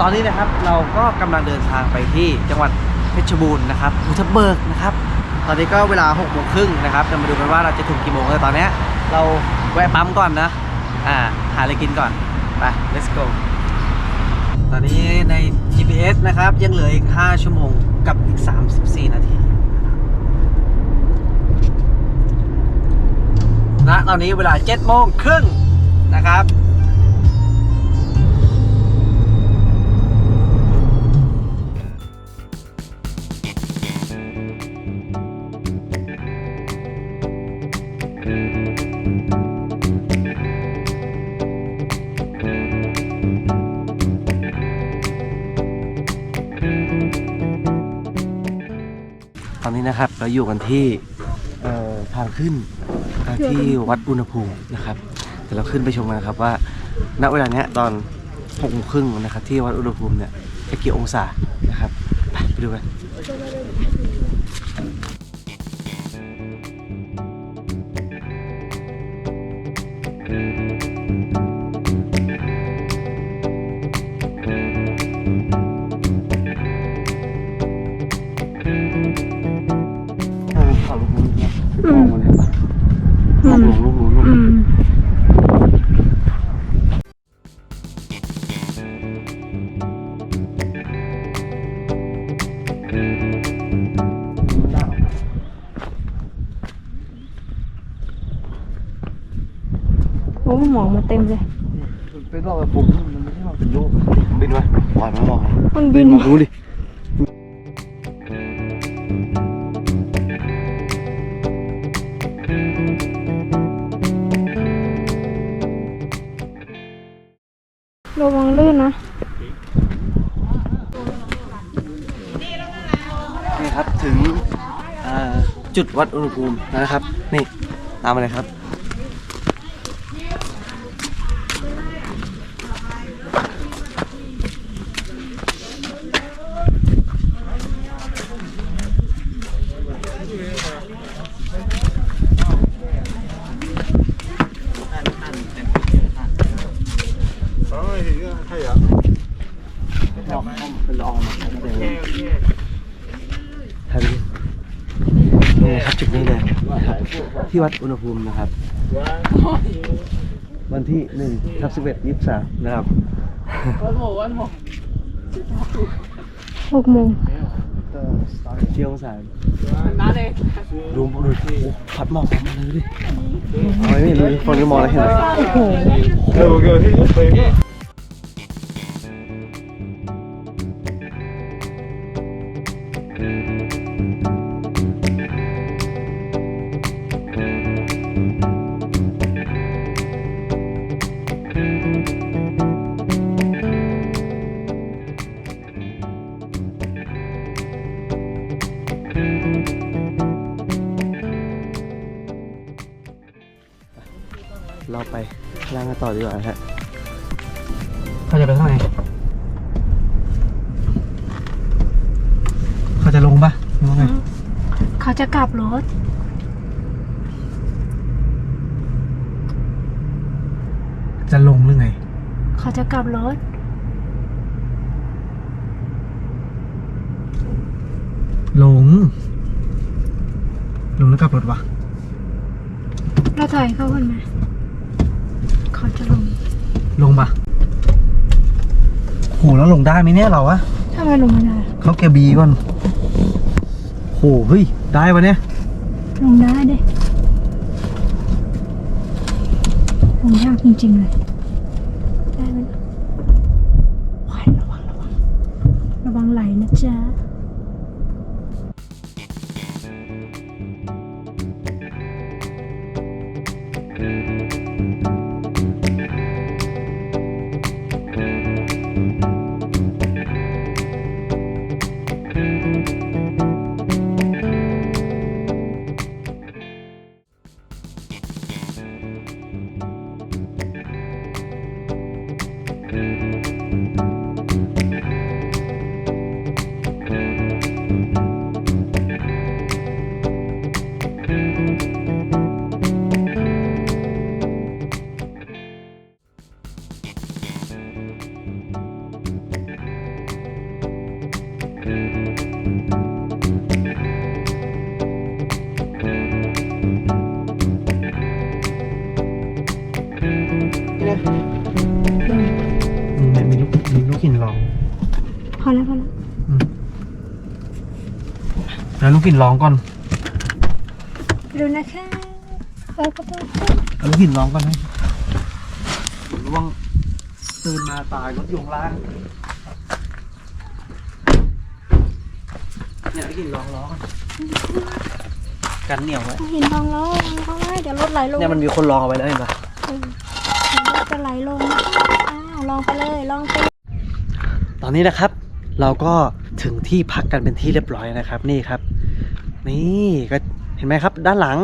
ตอนนี้นะครับเราก็กำลังเดินทางไปที่จังหวัดเพชรบูรณ์นะครับภูทับเบิกนะครับ ตอนนี้ก็เวลา6กโมงครึ่งนะครับจะมาดูกันว่าเราจะถึงกี่โมงแต่ตอนนี้เราแวะปั๊มก่อนนะอ่าหาอะไรกินก่อนไป let's go ตอนนี้ใน GPS นะครับยังเหลืออีก 5 ชั่วโมงกับอีก 34 นาทีนะตอนนี้เวลา7โมงครึ่งนะครับ เราอยู่กันที่ทางขึ้นที่วัดอุณหภูมินะครับเดี๋ยวเราขึ้นไปชมกันครับว่า ณเวลาเนี้ยตอนหกโมงครึ่งนะครับที่วัดอุณหภูมิเนี่ยจะกี่องศานะครับไปไปดูกัน จุดวัดอุณหภูมินะครับ นี่ตามมาเลยครับลองเป็นลองมาครับเดี๋ยวถ่ายไปดูนี่นะครับ จุดนี้เลยนะครับที่วัดอุณหภูมินะครับ วันที่หนึ่งทับสิบเอ็ดยี่สิบสามนะครับหกโมงเที่ยวองศาดูมองดูโอ้โหพัดหมอกออกมาเลยดิเอาไว้นี่ดูดิคนก็มองแล้วเห็นไหมโอ้โหเดีกว่าฮะเขาจะไปทางไหนเขาจะลงปะหรือว่าไงเขาจะกลับรถ จะลงหรือไง เขาจะกลับรถ ลง ลงแล้วกลับรถวะเราถ่ายเขาคนไหม เขาจะลงลงปะโหแล้วลงได้ไหมเนี่ยเราอะทำไมลงไม่ได้เขาแกบีก่อนโหเฮ้ยได้ปะเนี่ยลงได้ดิลงยากจริงๆเลยได้ไหมนะว้ายระวังระวังระวังไหลนะจ๊ะเแล้วลูกหินร้องก่อนดูนะคะเปิดประตูเอาลูกหินร้องก่อนไหมระวังตื่นมาตายรถอยู่ข้างล่าง เนี่ยลูกหินร้องร้องกันเหนียวไว้หินลองแล้วลองแล้วเดี๋ยวรถไหลลงเนี่ยมันมีคนร้องเอาไว้แล้วเห็นปะเออเดี๋ยวรถจะไหลลงอ้าวลองไปเลยลองไปตอนนี้นะครับ เราก็ถึงที่พักกันเป็นที่เรียบร้อยนะครับ นี่ครับ นี่ก็เห็นไหมครับ ด้านหลัง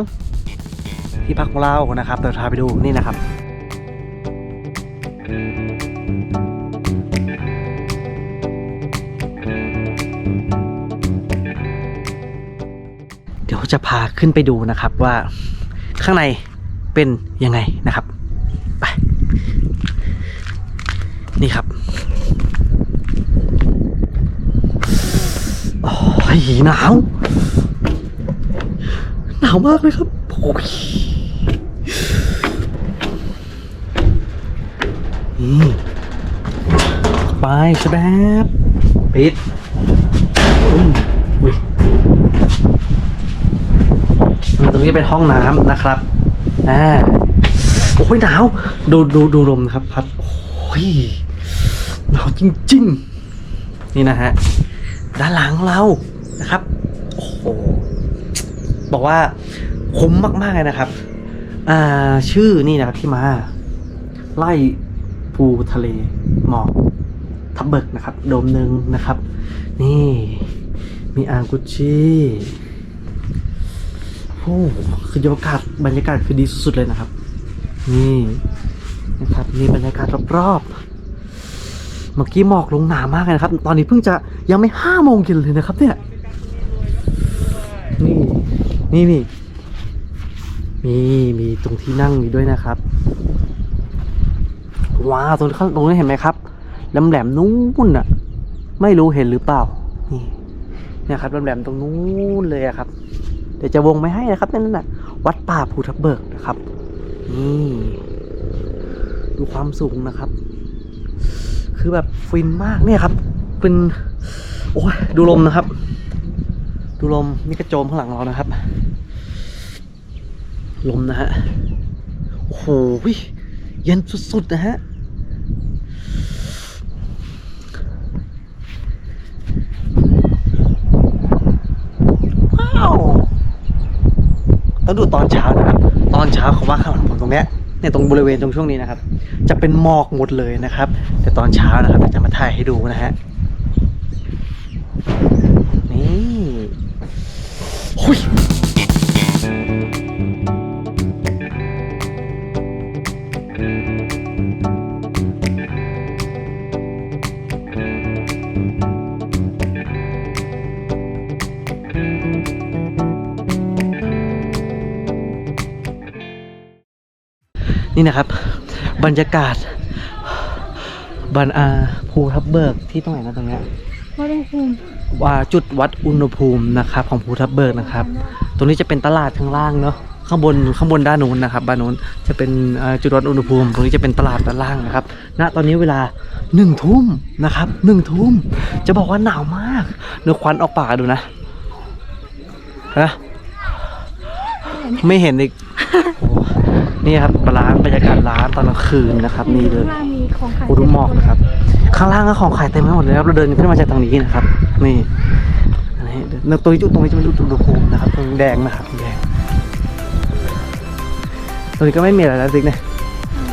ที่พักของเรานะครับเดี๋ยวพาไปดูนี่นะครับเดี๋ยวจะพาขึ้นไปดูนะครับว่าข้างในเป็นยังไงนะครับไปนี่ครับโอ้ยหนาวาวมากเลยครับโอ้ยนี่ไปชะแบปิดอุ้ยอุ้ยตรงนี้เป็นห้องน้ำนะครับ อ่า โอ้ยหนาว ดูดูดูลมนะครับพัด โอ้ย หนาวจริง ๆ นี่นะฮะ ด้านหลังเรานะครับ โอ้โห บอกว่าคุ้มมากๆเลยนะครับ อ่าชื่อนี่นะครับที่มา ไล่ภูทะเลหมอกทับเบิกนะครับ โดมหนึ่งนะครับ นี่ มีอ่างกุชชี่โอ้คือบรรยากาศบรรยากาศคือดีสุดๆเลยนะครับ นี่นะครับนี่บรรยากาศรอบๆเมื่อกี้หมอกลงหนามากเลยนะครับ ตอนนี้เพิ่งจะยังไม่ห้าโมงเย็นเลยนะครับ เนี่ยนี่ นี่นี่มีมีตรงที่นั่งอยู่ด้วยนะครับว้าวตรงข้างตรงนี้เห็นไหมครับแหลมแหลมนู้นอะไม่รู้เห็นหรือเปล่า นี่เนี่ยครับแหลมแหลมตรงนู้นเลยอะครับ เดี๋ยวจะวงไม่ให้นะครับนั่นน่ะ วัดป่าภูทับเบิกนะครับ นี่ดูความสูงนะครับ คือแบบฟินมากเนี่ยครับ เป็น โอ้ยดูลมนะครับ ดูลมนี่กระโจมข้างหลังเรานะครับ ลมนะฮะ โอ้โหเย็นสุดๆนะฮะว้าวต้องดูตอนเช้านะครับ ตอนเช้าเขาว่าข้างหลังผมตรงเนี้ยเนี่ยตรงบริเวณตรงช่วงนี้นะครับ จะเป็นหมอกหมดเลยนะครับ แต่ตอนเช้านะครับจะมาถ่ายให้ดูนะฮะนี่ หุยนี่นะครับ บรรยากาศบันอาภูทับเบิกที่ตรงไหนนะตรงเนี้ยวัดอุณหภูม ว่าจุดวัดอุณหภูมินะครับของภูทับเบิกนะครับ ตรงนี้จะเป็นตลาดข้างล่างเนาะข้างบนข้างบนด้านนู้นนะครับด้านนู้นจะเป็นเอ่อจุดวัดอุณหภูมิ ตรงนี้จะเป็นตลาดด้านล่างนะครับ ณตอนนี้เวลาหนึ่งทุ่มนะครับหนึ่งทุ่มจะบอกว่าหนาวมากเนื้อควันออกปากดูนะฮะไม่เห็นอีกโอ้นี่ครับร้านบรรยากาศร้านตอนกลางคืนนะครับนี่เลยข้างล่างมีของขายโอ้ดูหมอกนะครับ ข้างล่างก็ของขายเต็มไปหมดเลยครับเราเดินขึ้นมาจากทางนี้นะครับ นี่อันนี้เดินตรงนี้จุดตรงนี้จะเป็นจุดอุณหภูมินะครับตรงแดงนะครับแดงตรงนี้ก็ไม่มีอะไรแล้วสิเนี่ย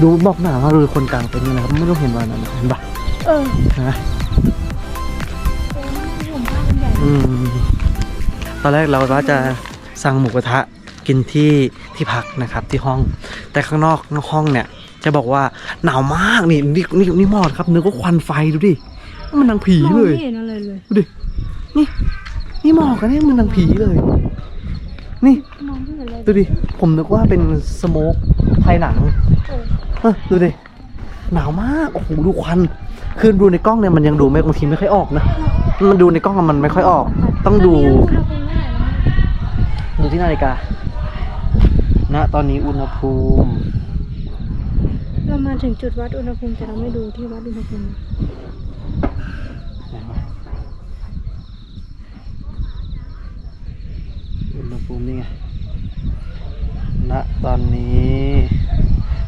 ดูบอกหนาว่าดูคนกลางเต็นท์นะครับไม่ต้องเห็นวันนั้นเห็นปะเออเห็นบ้าเป็นใหญ่อืมตอนแรกเราก็จะสั่งหมูกระทะกินที่ที่พักนะครับที่ห้อง แต่ข้างนอกนอกห้องเนี่ย จะบอกว่าหนาวมากนี่นี่นี่นี่หมอดครับนึกว่าควันไฟดูดิ มันนางผีมองเลยไม่เห็นอะไรเลย ดูดิ นี่ นี่หมอกกันเนี่ยมันนางผีเลย นี่ มองไม่เห็นอะไรดูดิ ผมนึกว่าเป็นสโมกภายหนัง เออเออดูดิ หนาวมาก โอ้โห ดูควัน คือดูในกล้องเนี่ยมันยังดูไม่บางทีไม่ค่อยออกนะเมันดูในกล้องอะมันไม่ค่อยออก ต้องดูดูที่นาฬิกา ณ ตอนนี้อุณหภูมิ เรามาถึงจุดวัดอุณหภูมิแต่เราไม่ดูที่วัดอุณหภูมินวะอุณหภูมินี่ไงณตอนนี้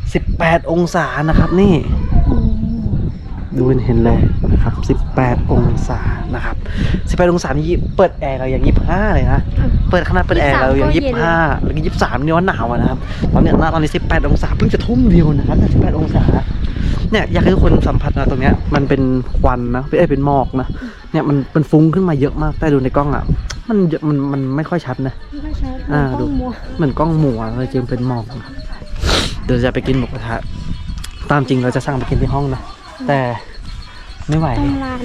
18 องศานะครับนี่ ดูเห็นเลยนะครับ 18 องศานะครับ 18 องศานี่เปิดแอร์เราอย่าง 25 เลยนะ เปิดขนาดเปิดแอร์เราอย่าง 25 แล้วก็ 23 นี่ว่าหนาวอะนะครับ ตอนเนี้ยณตอนนี้ 18 องศาเพิ่งจะทุ่มเดียวนะครับแต่18 องศา เนี่ยอยากให้ทุกคนสัมผัสนะตรงเนี้ย มันเป็นควันนะเอ้ยเป็นหมอกนะ เนี่ยมันเป็นฟุ้งขึ้นมาเยอะมาก แต่ดูในกล้องอะ มันเยอะมันมันไม่ค่อยชัดนะไม่ค่อยชัดอ่ามันดูต้องมัวเหมือนกล้องหมัวเลยจริงเป็นหมอกนะครับเดี๋ยวจะไปกินหมูกระทะ ตามจริงเราจะสั่งไปกินที่ห้องนะ แต่ไม่ไหว ตรงลาน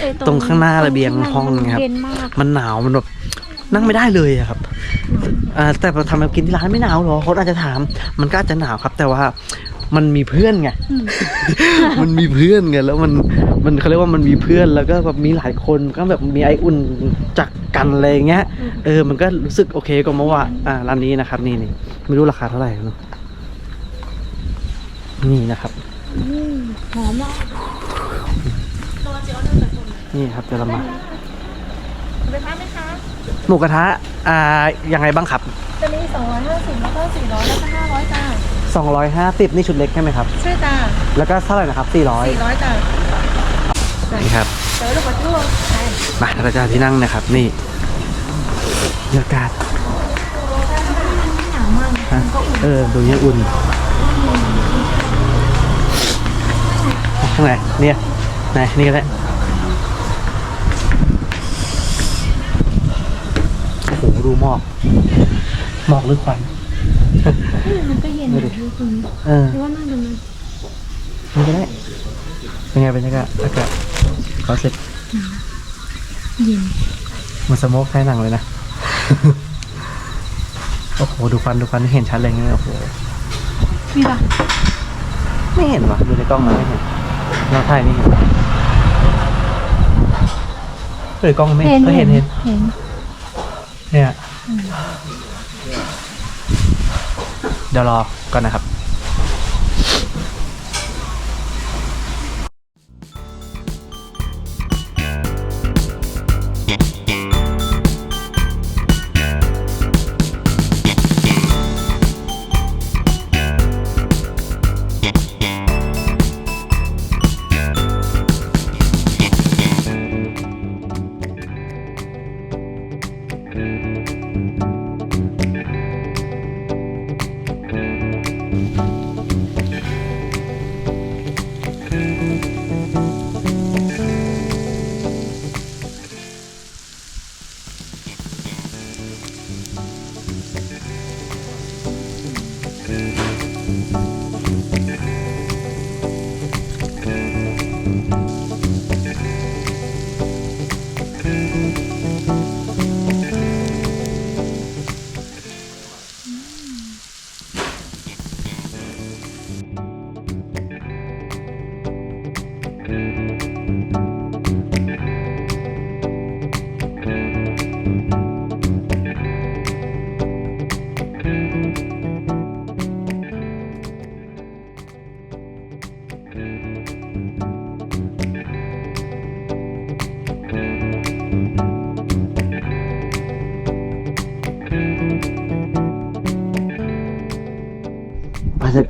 เอ้ยตรงข้างหน้าระเบียงตห้องมันครับ เย็นมากมันหนาวมันแบบนั่งไม่ได้เลยอะครับอ่าแต่พอทำมากินที่ร้านไม่หนาวหรอเขาอาจจะถาม มันก็อาจจะหนาวครับ แต่ว่ามันมีเพื่อนไงอืมมันมีเพื่อนไงแล้วมันมันเขาเรียกว่ามันมีเพื่อนแล้วก็แบบมีหลายคนก็แบบมีไออุ่นจากกันอะไรอย่างเงี้ยอืมเออมันก็รู้สึกโอเคกว่าเมื่อวานอ่าร้านนี้นะครับ นี่นี่ไม่รู้ราคาเท่าไหร่เนอะนี่นะครับอืม หอมมากนี่ครับเดี๋ยวเรามาไปพักไหมคะหมูกระทะอ่ายังไงบ้างครับจะมี250แล้วก็400แล้วก็500จ้า250 นี่ชุดเล็กใช่ไหมครับ ใช่จ้าแล้วก็เท่าไหร่นะครับ 400 400จ้านี่ครับเดี๋ยวลูกกระทุ่งใช่มาเราจะหาที่นั่งนะครับ นี่บรรยากาศหนาวมากฮะเออ ดูยังอุ่น ข้างไหนเนี่ยไหนนี่ก็ได้โอ้โหดูหมอกหมอกหรือควันมันก็เย็นดูนะดิดูตรงนี้เออหรือว่านั่งตรงนั้นนี่ก็ได้เป็นไงบรรยากาศอากาศเขาเสร็จเย็นเหมันสโมกใช้หนังเลยนะโอ้โหดูควันดูควันเห็นชัดเลยเนี่ยโอ้โหมีปะไม่เห็นวะดูในกล้องมันไม่เห็น เราถ่ายนี่เห็นเออกล้องไม่เออเห็นเห็นเห็นเนี่ยเดี๋ยวรอก่อนนะครับ บร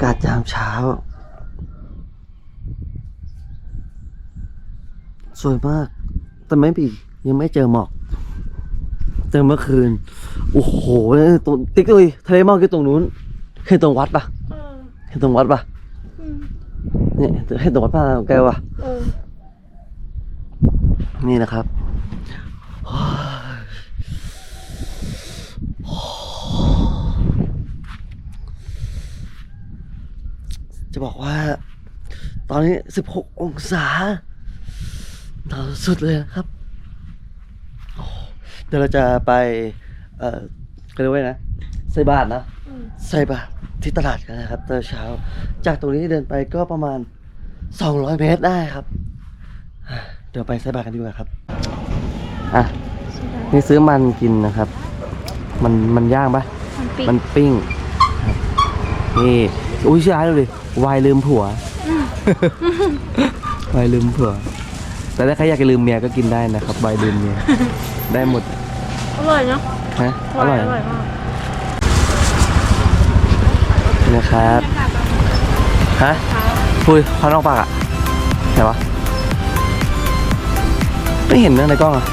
ากาศยามเช้า สวยมาก แต่ไม่ปียังไม่เจอหมอกเจอเมื่อคืน โอ้โหตรงติ๊กเลยทะเลหมอกอยู่ตรงนู้นเห็นตรงวัดปะเออเห็นตรงวัดปะอืมเนี่ยเห็นตรงวัดปะแกวะเออนี่นะครับ จะบอกว่า ตอนนี้ 16 องศาหนาวสุดเลยนะครับโอ้เดี๋ยวเราจะไป เอ่อก็เรียกว่าไงนะ ใส่บาทนะอืมใส่บาตรที่ตลาดกันนะครับตอนเช้า จากตรงนี้เดินไปก็ประมาณ 200 เมตรได้ครับอะเดี๋ยวไปใส่บาตรกันดีกว่าครับ อะ นี่ซื้อมันกินนะครับ มันมันย่างปะมันปิดมันปิ้งครับนี่ อุ้ยชื่อร้านเลย วายลืมผัววายลืมผัว แต่ถ้าใครอยากจะลืมเมียก็กินได้นะครับวายลืมเมีย ได้หมด อร่อยเนาะฮะ อร่อย อร่อยมากนะครับ ฮะพูดควันออกปากอะไหนวะ ไม่เห็นนะในกล้องอะ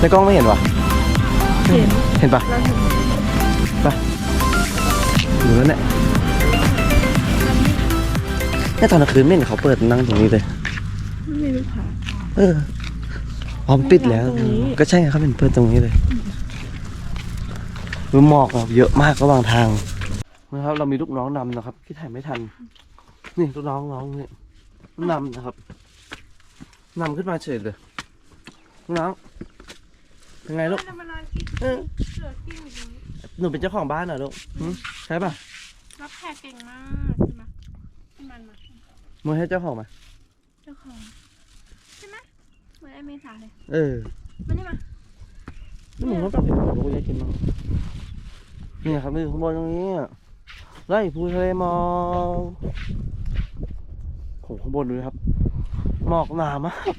ในกล้องไม่เห็นวะ เห็น เห็นปะเราเห็นอยู่แล้วเนี่ยเนี่ยตอนกลางคืนไม่เห็นเขาเปิดนั่งตรงนี้เลย ไม่มีลูกค้าเออพร้อมปิดแล้วตรงนี้ ก็ใช่ไงเขาเป็นเปิดตรงนี้เลยมือหมอกแบบเยอะมากระหว่างทางนะครับ เรามีลูกน้องนำนะครับ ที่ถ่ายไม่ทัน นี่ลูกน้องน้องนี่นำนะครับนำขึ้นมาเฉยเลยลูกน้องยังไงลูกจะมานอนกินเออเหลือกินอยู่ตรงนี้ หนูเป็นเจ้าของบ้านเหรอลูกหึใช่ป่ะรับแขกเก่งมากใช่ไหมให้มันมามึงให้เจ้าของมา เจ้าของใช่ไหมเหมือนไอเมษาเลยเออมันนี่มานี่มึงก็ต้องเห็นลูกอยากกินมั้งนี่ครับนี่ข้างบนตรงนี้อะไล่ภูทะเลหมอกโหข้างบนดูนะครับ หมอกหนามาก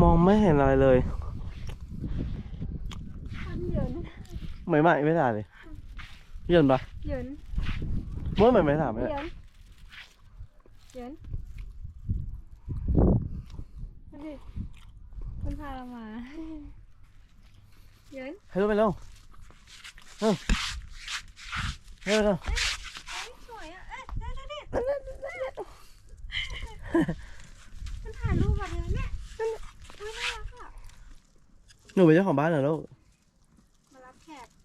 มองไม่เห็นอะไรเลย มันเหยิน ไม่ไม่ไม่ได้เลยเย็นปะเหยินม้วนไม่ไม่ถามไหมเหเนี่ยยินเหยินดูดิมันพาเรามาเหยินให้รู้ไปเร็วเออให้รู้ไปเร็วสวยอะเอ๊ะได้ได้ดิมันถ่ายรูปมาเลยเนี่ยอุ้ยน่ารักอะ หนูเป็นเจ้าของบ้านเหรอลูกมารับแขก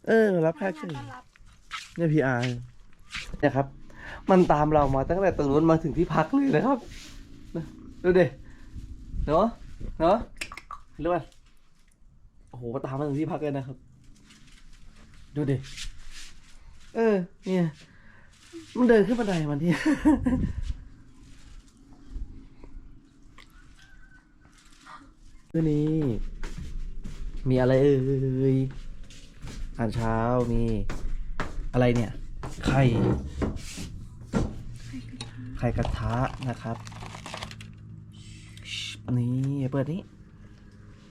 เออ รับแค่เฉยเนี่ยพีอาร์เนี่ยครับ มันตามเรามาตั้งแต่ตรงนู้นมาถึงที่พักเลยนะครับ ดูดิเนาะเนาะรู้ป่ะโอ้โหตามมาถึงที่พักเลยนะครับ ดูดิเออ เนี่ย มันเดินขึ้นบันไดมันที่นนี้มีอะไรเอ่ย อาหารเช้ามีอะไรเนี่ย ไข่ ไข่กระทะนะครับนนี้เปิดนี้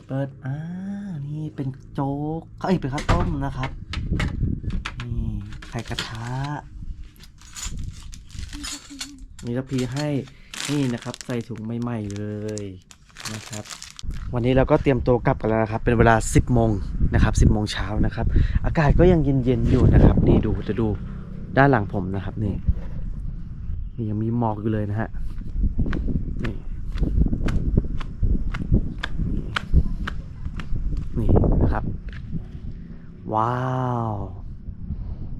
เปิด อ่า นี่เป็นโจ๊กเอ้ยเป็นข้าวต้มนะครับ นี่ ไข่กระทะ มีทัพพีให้ นี่นะครับ ใส่ถุงใหม่ ๆ เลยนะครับ วันนี้เราก็เตรียมตัวกลับกันแล้วนะครับ เป็นเวลา 10โมงนะครับ10โมงเช้านะครับ อากาศก็ยังเย็นๆอยู่นะครับ นี่ดูจะดูด้านหลังผมนะครับ นี่นี่ยังมีหมอกอยู่เลยนะฮะนี่นี่นะครับ ว้าว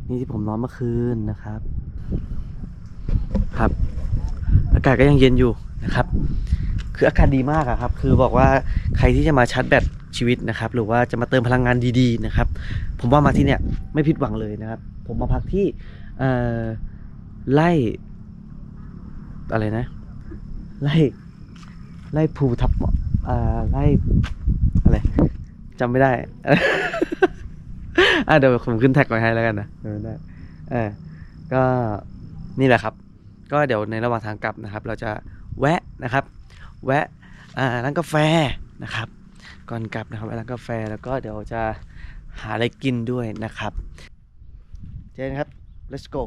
นี่ที่ผมนอนเมื่อคืนนะครับ ครับ อากาศก็ยังเย็นอยู่นะครับ คืออากาศดีมากอะครับ คือบอกว่าใครที่จะมาชาร์จแบตชีวิตนะครับ หรือว่าจะมาเติมพลังงานดีๆนะครับ ผมว่ามาที่เนี่ยไม่ผิดหวังเลยนะครับ ผมมาพักที่ไล่อะไรนะ ไล่ไล่ภูทับอ่อไล่อะไรจำไม่ได้อะเดี๋ยวผมขึ้นแท็กไว้ให้แล้วกันนะเดี๋ยวได้เออก็นี่แหละครับ ก็เดี๋ยวในระหว่างทางกลับนะครับ เราจะแวะนะครับ แวะร้านกาแฟนะครับ ก่อนกลับนะครับแวะร้านกาแฟแล้วก็เดี๋ยวจะหาอะไรกินด้วยนะครับ เจนครับ let's go